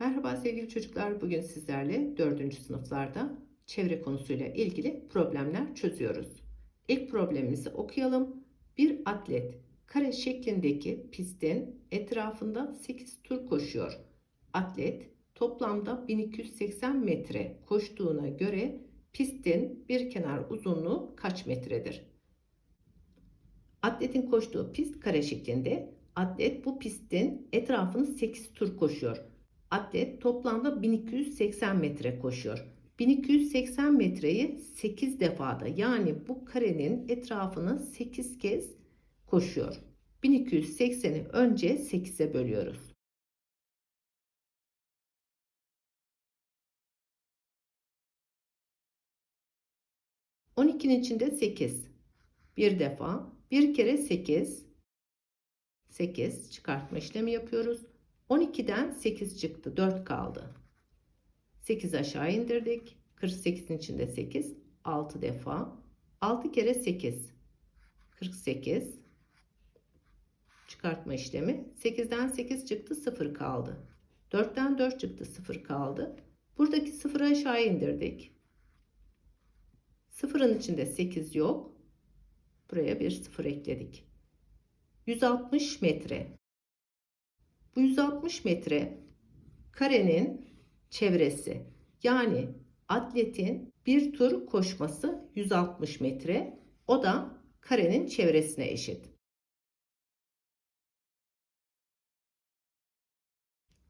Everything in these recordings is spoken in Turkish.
Merhaba sevgili çocuklar. Bugün sizlerle 4. sınıflarda çevre konusuyla ilgili problemler çözüyoruz. İlk problemimizi okuyalım. Bir atlet kare şeklindeki pistin etrafında 8 tur koşuyor. Atlet toplamda 1280 metre koştuğuna göre pistin bir kenar uzunluğu kaç metredir? Atletin koştuğu pist kare şeklinde. Atlet bu pistin etrafını 8 tur koşuyor. Atlet toplamda 1280 metre koşuyor. 1280 metreyi 8 defada yani bu karenin etrafını 8 kez koşuyor. 1280'i önce 8'e bölüyoruz. On ikinin içinde 8. Bir defa. Bir kere 8. 8 çıkartma işlemi yapıyoruz. 12'den 8 çıktı. 4 kaldı. 8 aşağı indirdik. 48'in içinde 8. 6 defa. 6 kere 8. 48. Çıkartma işlemi. 8'den 8 çıktı. 0 kaldı. 4'ten 4 çıktı. 0 kaldı. Buradaki 0'ı aşağı indirdik. 0'ın içinde 8 yok. Buraya bir 0 ekledik. 160 metre. Bu 160 metre karenin çevresi. Yani atletin bir tur koşması 160 metre. O da karenin çevresine eşit.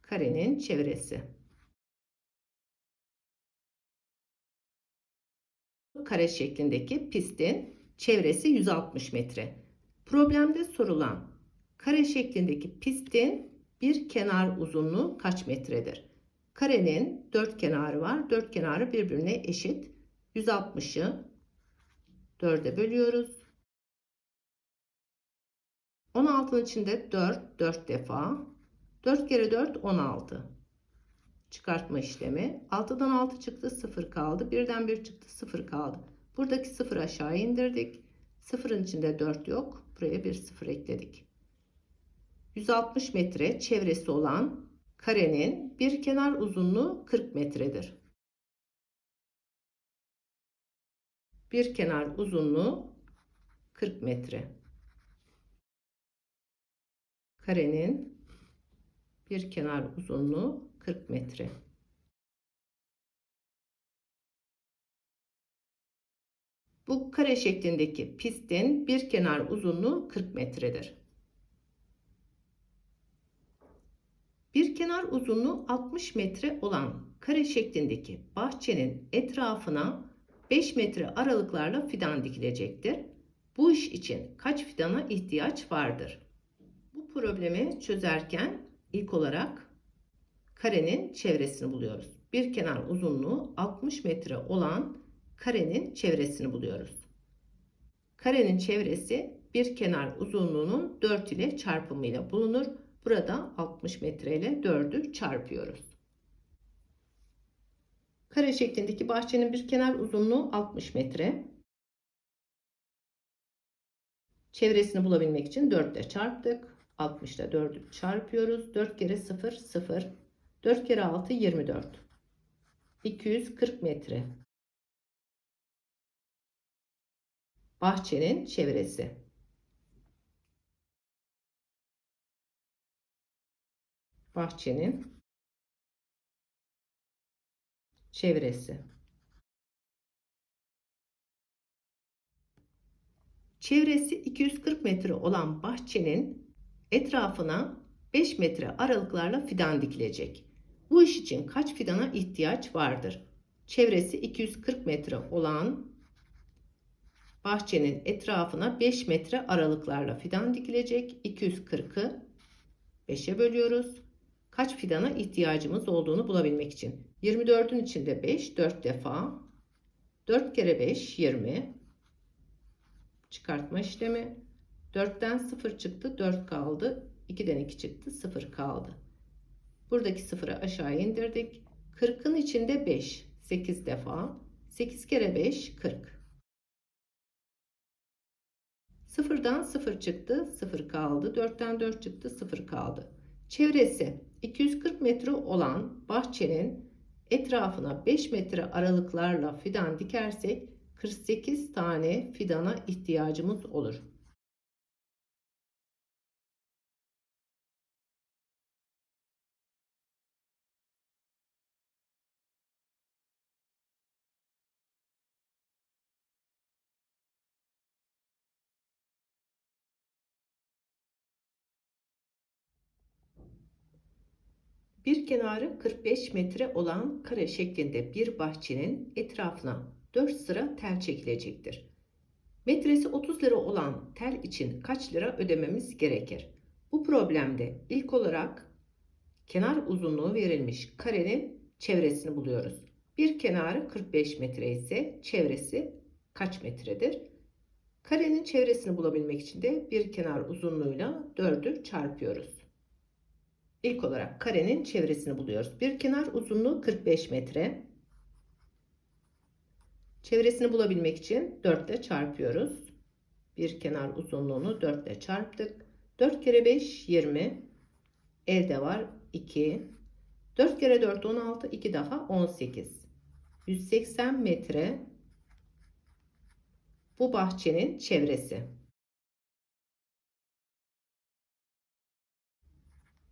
Karenin çevresi. Kare şeklindeki pistin çevresi 160 metre. Problemde sorulan kare şeklindeki pistin bir kenar uzunluğu kaç metredir? Karenin dört kenarı var. Dört kenarı birbirine eşit. 160'ı 4'e bölüyoruz. 16'nın içinde 4, 4 defa. 4 kere 4, 16. Çıkartma işlemi. 6'dan 6 çıktı, 0 kaldı. 1'den 1 çıktı, 0 kaldı. Buradaki 0 aşağı indirdik. 0'ın içinde 4 yok. Buraya bir 0 ekledik. 160 metre çevresi olan karenin bir kenar uzunluğu 40 metredir. Bir kenar uzunluğu 40 metre. Karenin bir kenar uzunluğu 40 metre. Bu kare şeklindeki pistin bir kenar uzunluğu 40 metredir. Bir kenar uzunluğu 60 metre olan kare şeklindeki bahçenin etrafına 5 metre aralıklarla fidan dikilecektir. Bu iş için kaç fidana ihtiyaç vardır? Bu problemi çözerken ilk olarak karenin çevresini buluyoruz. Bir kenar uzunluğu 60 metre olan karenin çevresini buluyoruz. Karenin çevresi bir kenar uzunluğunun 4 ile çarpımıyla bulunur. Burada 60 metre ile 4'ü çarpıyoruz. Kare şeklindeki bahçenin bir kenar uzunluğu 60 metre. Çevresini bulabilmek için 4 ile çarptık. 60 ile 4'ü çarpıyoruz. 4 kere 0 0. 4 kere 6 24. 240 metre. Bahçenin çevresi. Bahçenin çevresi. Çevresi 240 metre olan bahçenin etrafına 5 metre aralıklarla fidan dikilecek. Bu iş için kaç fidana ihtiyaç vardır? Çevresi 240 metre olan bahçenin etrafına 5 metre aralıklarla fidan dikilecek. 240'ı 5'e bölüyoruz kaç fidana ihtiyacımız olduğunu bulabilmek için. 24'ün içinde 5, 4 defa. 4 kere 5, 20. Çıkartma işlemi. 4'ten 0 çıktı, 4 kaldı. 2'den 2 çıktı, 0 kaldı. Buradaki 0'ı aşağı indirdik. 40'ın içinde 5, 8 defa. 8 kere 5, 40. Sıfırdan 0 çıktı, 0 kaldı. 4'ten 4 çıktı, 0 kaldı. Çevresi 240 metre olan bahçenin etrafına 5 metre aralıklarla fidan dikersek 48 tane fidana ihtiyacımız olur. Bir kenarı 45 metre olan kare şeklinde bir bahçenin etrafına 4 sıra tel çekilecektir. Metresi 30 lira olan tel için kaç lira ödememiz gerekir? Bu problemde ilk olarak kenar uzunluğu verilmiş karenin çevresini buluyoruz. Bir kenarı 45 metre ise çevresi kaç metredir? Karenin çevresini bulabilmek için de bir kenar uzunluğuyla 4'ü çarpıyoruz. İlk olarak karenin çevresini buluyoruz. Bir kenar uzunluğu 45 metre. Çevresini bulabilmek için 4 ile çarpıyoruz. Bir kenar uzunluğunu 4 ile çarptık. 4 kere 5 20. Elde var 2. 4 kere 4 16. 2 daha 18. 180 metre bu bahçenin çevresi.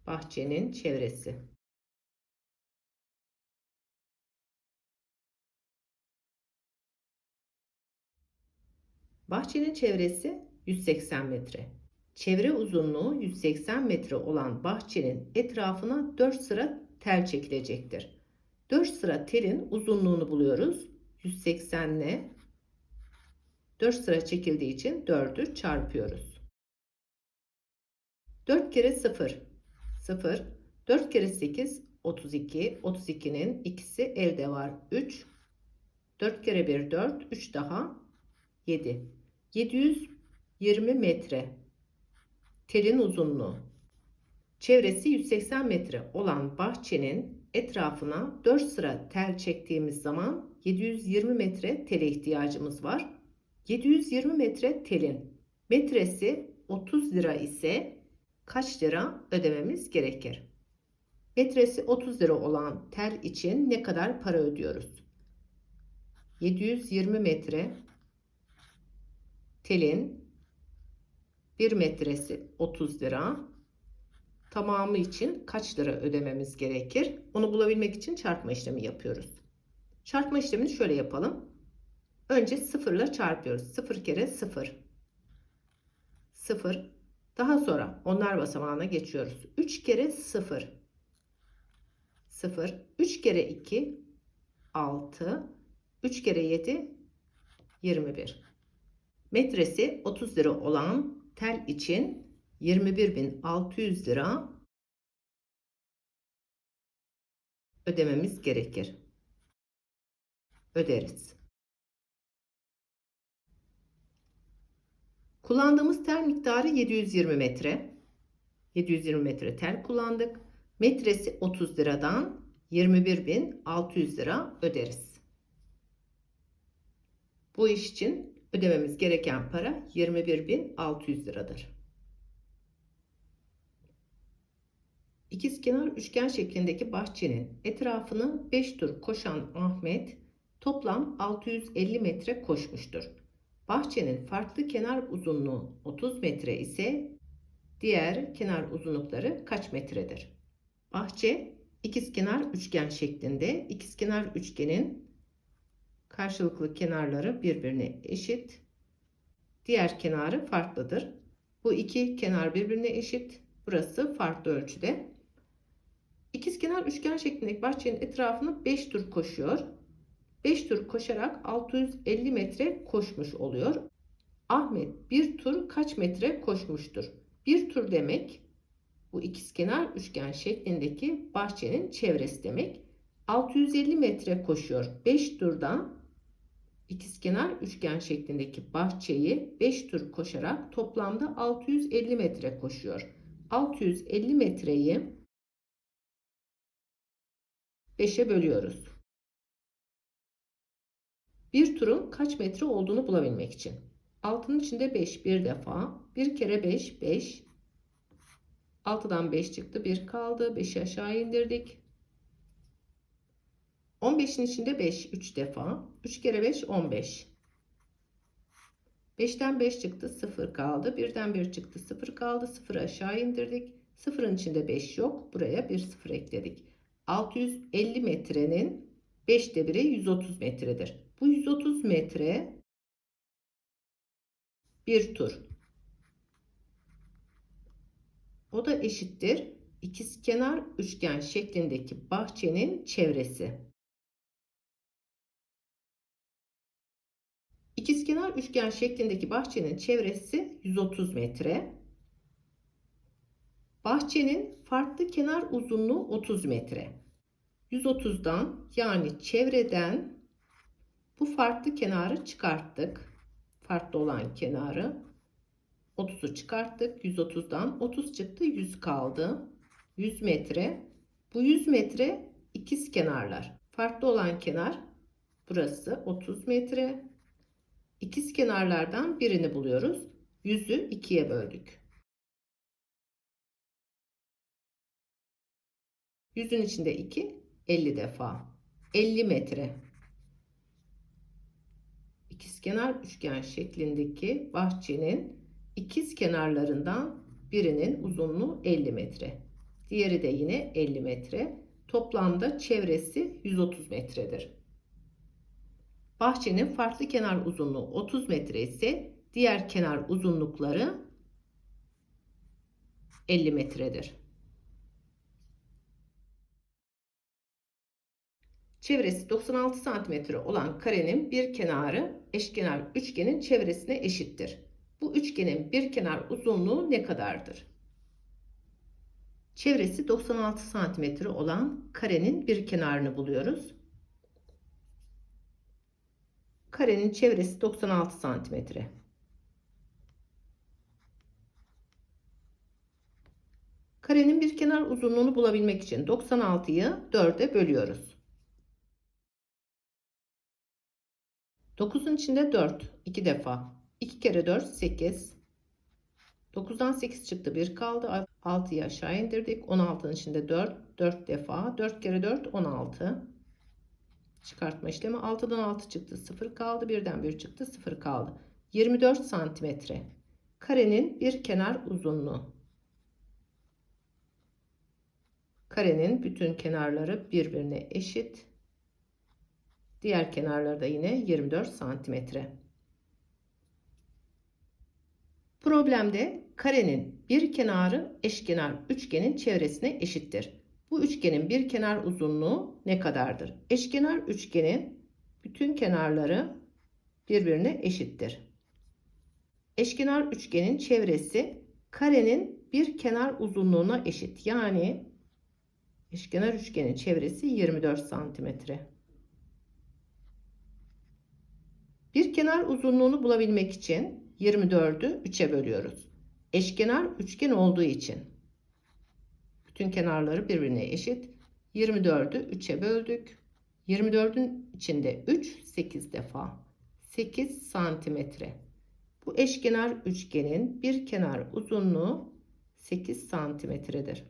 Bahçenin çevresi. Bahçenin çevresi 180 metre. Çevre uzunluğu 180 metre olan bahçenin etrafına 4 sıra tel çekilecektir. 4 sıra telin uzunluğunu buluyoruz. 180 ile 4 sıra çekildiği için 4'ü çarpıyoruz. 4 kere 0 0. 4 kere 8 32. 32'nin ikisi elde var 3. 4 kere 1 4. 3 daha 7. 720 metre. Telin uzunluğu. Çevresi 180 metre olan bahçenin etrafına 4 sıra tel çektiğimiz zaman 720 metre tele ihtiyacımız var. 720 metre telin metresi 30 lira ise kaç lira ödememiz gerekir? Metresi 30 lira olan tel için ne kadar para ödüyoruz? 720 metre telin 1 metresi 30 lira. Tamamı için kaç lira ödememiz gerekir? Onu bulabilmek için çarpma işlemi yapıyoruz. Çarpma işlemini şöyle yapalım. Önce 0 ile çarpıyoruz. 0 kere 0. 0 daha sonra onlar basamağına geçiyoruz. 3 kere 0. 0. 3 kere 2 6. 3 kere 7 21. Metresi 30 lira olan tel için 21.600 lira ödememiz gerekir. Öderiz. Kullandığımız tel miktarı 720 metre. 720 metre tel kullandık. Metresi 30 liradan 21.600 lira öderiz. Bu iş için ödememiz gereken para 21.600 liradır. İkizkenar üçgen şeklindeki bahçenin etrafını 5 tur koşan Ahmet toplam 650 metre koşmuştur. Bahçenin farklı kenar uzunluğu 30 metre ise diğer kenar uzunlukları kaç metredir? Bahçe ikizkenar üçgen şeklinde. İkizkenar üçgenin karşılıklı kenarları birbirine eşit. Diğer kenarı farklıdır. Bu iki kenar birbirine eşit. Burası farklı ölçüde. İkizkenar üçgen şeklindeki bahçenin etrafını 5 tur koşuyor. 5 tur koşarak 650 metre koşmuş oluyor. Ahmet bir tur kaç metre koşmuştur? Bir tur demek bu ikizkenar üçgen şeklindeki bahçenin çevresi demek. 650 metre koşuyor. 5 turda ikizkenar üçgen şeklindeki bahçeyi 5 tur koşarak toplamda 650 metre koşuyor. 650 metreyi 5'e bölüyoruz bir turun kaç metre olduğunu bulabilmek için. Altının içinde 5 bir defa. 1 kere 5 5. 6'dan 5 çıktı. 1 kaldı. 5'i aşağı indirdik. 15'in içinde 5 3 defa. 3 kere 5 15. 5'ten 5 çıktı 0 kaldı. 1'den 1 çıktı 0 kaldı. 0'ı aşağı indirdik. 0'ın içinde 5 yok. Buraya bir 0 ekledik. 650 metrenin 5'te 1'i 130 metredir. Bu 130 metre bir tur. O da eşittir ikizkenar üçgen şeklindeki bahçenin çevresi. İkizkenar üçgen şeklindeki bahçenin çevresi 130 metre. Bahçenin farklı kenar uzunluğu 30 metre. 130'dan yani çevreden bu farklı kenarı çıkarttık. Farklı olan kenarı 30'u çıkarttık. 130'dan 30 çıktı 100 kaldı. 100 metre. Bu 100 metre ikiz kenarlar. Farklı olan kenar burası 30 metre. İkiz kenarlardan birini buluyoruz. 100'ü ikiye böldük. Yüzün içinde 2, 50 defa. 50 metre. İkizkenar üçgen şeklindeki bahçenin ikiz kenarlarından birinin uzunluğu 50 metre. Diğeri de yine 50 metre. Toplamda çevresi 130 metredir. Bahçenin farklı kenar uzunluğu 30 metre ise diğer kenar uzunlukları 50 metredir. Çevresi 96 cm olan karenin bir kenarı eşkenar üçgenin çevresine eşittir. Bu üçgenin bir kenar uzunluğu ne kadardır? Çevresi 96 cm olan karenin bir kenarını buluyoruz. Karenin çevresi 96 cm. Karenin bir kenar uzunluğunu bulabilmek için 96'yı 4'e bölüyoruz. 9'un içinde 4 2 defa. 2 kere 4 8. 9'dan 8 çıktı 1 kaldı. 6'yı aşağı indirdik. 16'nın içinde 4 4 defa. 4 kere 4 16. Çıkartma işlemi 6'dan 6 çıktı 0 kaldı. 1'den 1 çıktı 0 kaldı. 24 santimetre. Karenin bir kenar uzunluğu. Karenin bütün kenarları birbirine eşit. Diğer kenarları da yine 24 santimetre. Problemde karenin bir kenarı eşkenar üçgenin çevresine eşittir. Bu üçgenin bir kenar uzunluğu ne kadardır? Eşkenar üçgenin bütün kenarları birbirine eşittir. Eşkenar üçgenin çevresi karenin bir kenar uzunluğuna eşit. Yani eşkenar üçgenin çevresi 24 santimetre. Bir kenar uzunluğunu bulabilmek için 24'ü 3'e bölüyoruz. Eşkenar üçgen olduğu için bütün kenarları birbirine eşit. 24'ü 3'e böldük. 24'ün içinde 3 8 defa. 8 santimetre. Bu eşkenar üçgenin bir kenar uzunluğu 8 santimetredir.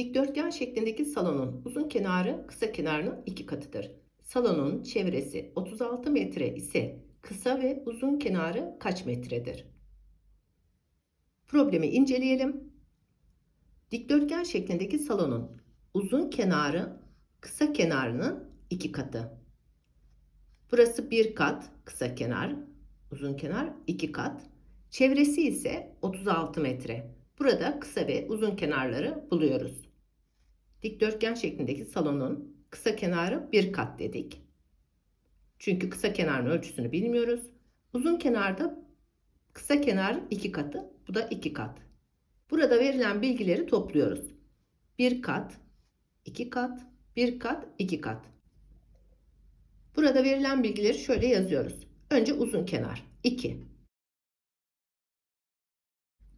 Dikdörtgen şeklindeki salonun uzun kenarı kısa kenarının iki katıdır. Salonun çevresi 36 metre ise kısa ve uzun kenarı kaç metredir? Problemi inceleyelim. Dikdörtgen şeklindeki salonun uzun kenarı kısa kenarının iki katı. Burası bir kat kısa kenar, uzun kenar iki kat. Çevresi ise 36 metre. Burada kısa ve uzun kenarları buluyoruz. Dikdörtgen şeklindeki salonun kısa kenarı bir kat dedik. Çünkü kısa kenarın ölçüsünü bilmiyoruz. Uzun kenarda kısa kenar iki katı. Bu da iki kat. Burada verilen bilgileri topluyoruz. Bir kat, iki kat, bir kat, iki kat. Burada verilen bilgileri şöyle yazıyoruz. Önce uzun kenar 2.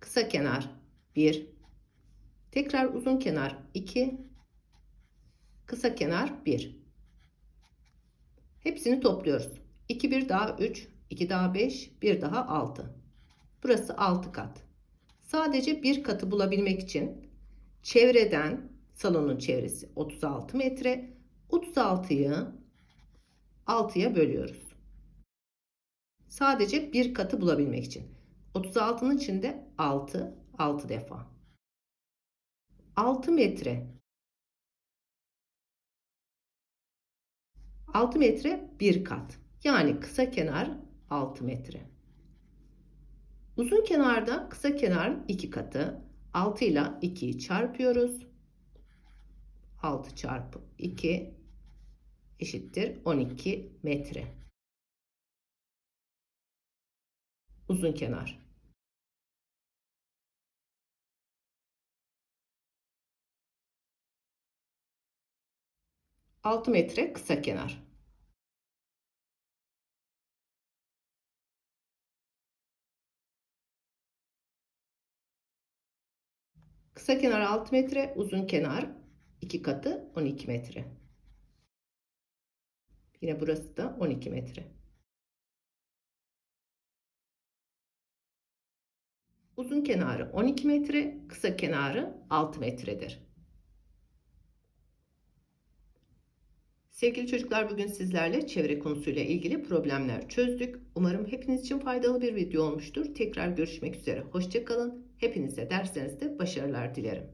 Kısa kenar 1. Tekrar uzun kenar 2. Kısa kenar 1. Hepsini topluyoruz. 2 1 daha 3, 2 daha 5, 1 daha 6. Burası 6 kat. Sadece bir katı bulabilmek için çevreden salonun çevresi 36 metre. 36'yı 6'ya bölüyoruz. Sadece bir katı bulabilmek için. 36'nın içinde 6, 6 defa. 6 metre. 6 metre bir kat. Yani kısa kenar 6 metre. Uzun kenarda kısa kenarın iki katı. 6 ile 2'yi çarpıyoruz. 6 çarpı 2 eşittir 12 metre. Uzun kenar. Altı metre kısa kenar. Kısa kenar 6 metre, uzun kenar 2 katı 12 metre. Yine burası da 12 metre. Uzun kenarı 12 metre, kısa kenarı 6 metredir. Sevgili çocuklar bugün sizlerle çevre konusuyla ilgili problemler çözdük. Umarım hepiniz için faydalı bir video olmuştur. Tekrar görüşmek üzere. Hoşçakalın. Hepinize derslerinizde başarılar dilerim.